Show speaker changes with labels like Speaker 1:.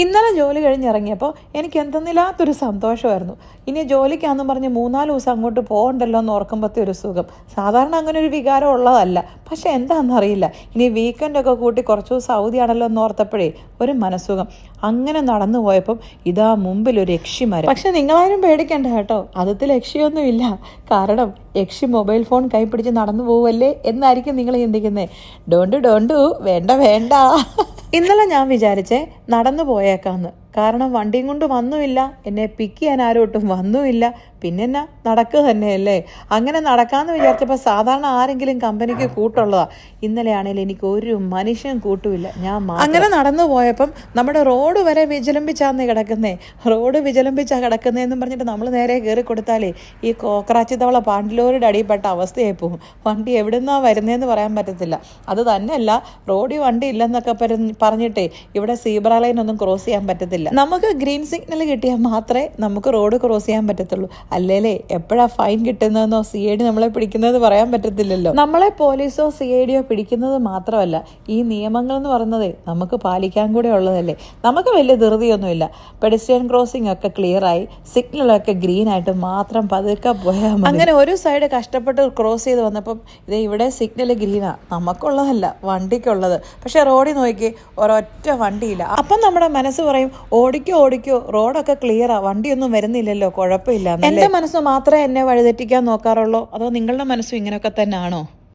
Speaker 1: ഇന്നലെ ജോലി കഴിഞ്ഞിറങ്ങിയപ്പോൾ എനിക്ക് എന്തെന്നില്ലാത്തൊരു സന്തോഷമായിരുന്നു. ഇനി ജോലിക്കാന്ന് പറഞ്ഞ് മൂന്നാൽ ദിവസം അങ്ങോട്ട് പോകണ്ടല്ലോ എന്ന് ഓർക്കുമ്പോഴത്തെ ഒരു സുഖം. സാധാരണ അങ്ങനെ ഒരു വികാരം ഉള്ളതല്ല. പക്ഷെ എന്താണെന്നറിയില്ല. ഇനി വീക്കെൻഡൊക്കെ കൂട്ടി കുറച്ച് ദിവസം അവധിയാണല്ലോ എന്ന് ഓർത്തപ്പോഴേ ഒരു മനസ്സുഖം. അങ്ങനെ നടന്നു പോയപ്പം ഇതാ മുമ്പിൽ ഒരു യക്ഷിമരം പക്ഷെ നിങ്ങളാരും പേടിക്കണ്ട കേട്ടോ. അതത്തിൽ യക്ഷിയൊന്നുമില്ല കാരണം യക്ഷി മൊബൈൽ ഫോൺ കൈപ്പിടിച്ച് നടന്നു പോവല്ലേ എന്നായിരിക്കും നിങ്ങൾ ചിന്തിക്കുന്നത് ഡോണ്ട് ഡോണ്ടു വേണ്ട വേണ്ട. ഇന്നലെ ഞാൻ വിചാരിച്ചേ നടന്നു പോയേക്കാന്ന് കാരണം വണ്ടിയും കൊണ്ട് വന്നുമില്ല. എന്നെ പിക്ക് ചെയ്യാൻ ആരും ഒട്ടും വന്നുമില്ല. പിന്നെ എന്നാ നടക്കുക തന്നെയല്ലേ? അങ്ങനെ നടക്കാമെന്ന് വിചാരിച്ചപ്പോൾ സാധാരണ ആരെങ്കിലും കമ്പനിക്ക് കൂട്ടുള്ളതാ. ഇന്നലെ ആണെങ്കിൽ എനിക്ക് ഒരു മനുഷ്യൻ കൂട്ടുമില്ല. ഞാൻ അങ്ങനെ നടന്നു പോയപ്പം നമ്മുടെ റോഡ് വരെ വിജലംബിച്ചാന്ന് കിടക്കുന്നേ. റോഡ് വിജലംബിച്ചാ കിടക്കുന്നതെന്നും പറഞ്ഞിട്ട് നമ്മൾ നേരെ കയറി കൊടുത്താലേ ഈ കോക്രാച്ചി തവള പാണ്ടിലോരുടെ അടിയിൽപ്പെട്ട അവസ്ഥയായി പോകും. വണ്ടി എവിടുന്നാ വരുന്നതെന്ന് പറയാൻ പറ്റത്തില്ല. അത് തന്നെയല്ല റോഡിൽ വണ്ടി ഇല്ലെന്നൊക്കെ പറഞ്ഞ് പറഞ്ഞിട്ടേ ഇവിടെ സീബ്ര ലൈൻ ഒന്നും ക്രോസ് ചെയ്യാൻ പറ്റത്തില്ല. നമുക്ക് ഗ്രീൻ സിഗ്നൽ കിട്ടിയാൽ മാത്രമേ നമുക്ക് റോഡ് ക്രോസ് ചെയ്യാൻ പറ്റത്തുള്ളൂ. അല്ലേലേ എപ്പോഴാ ഫൈൻ കിട്ടുന്നതെന്നോ സി ഐ ഡി നമ്മളെ പിടിക്കുന്നത് പറയാൻ പറ്റത്തില്ലല്ലോ. നമ്മളെ പോലീസോ സി ഐ ഡിയോ പിടിക്കുന്നത് മാത്രമല്ല ഈ നിയമങ്ങൾ എന്ന് പറയുന്നത് നമുക്ക് പാലിക്കാൻ കൂടെ ഉള്ളതല്ലേ? നമുക്ക് വലിയ ധൃതിയൊന്നുമില്ല. പെഡിസ്ട്രിയൻ ക്രോസിംഗ് ഒക്കെ ക്ലിയറായി സിഗ്നലൊക്കെ ഗ്രീൻ ആയിട്ട് മാത്രം പതുക്കെ പോയാൽ അങ്ങനെ ഒരു സൈഡ് കഷ്ടപ്പെട്ട് ക്രോസ് ചെയ്ത് വന്നപ്പം ഇത് ഇവിടെ സിഗ്നൽ ഗ്രീനാണ് നമുക്കുള്ളതല്ല വണ്ടിക്കുള്ളത്. പക്ഷെ റോഡിൽ നോക്കി ഒരൊറ്റ വണ്ടിയില്ല. അപ്പം നമ്മുടെ മനസ്സ് പറയും ഓടിക്കോ ഓടിക്കോ. റോഡൊക്കെ ക്ലിയറാ. വണ്ടിയൊന്നും വരുന്നില്ലല്ലോ. കുഴപ്പമില്ല എന്റെ മനസ്സ് മാത്രമേ എന്നെ വഴിതെറ്റിക്കാൻ നോക്കാറുള്ളൂ. അതോ നിങ്ങളുടെ മനസ്സും ഇങ്ങനെയൊക്കെ തന്നെ ആണോ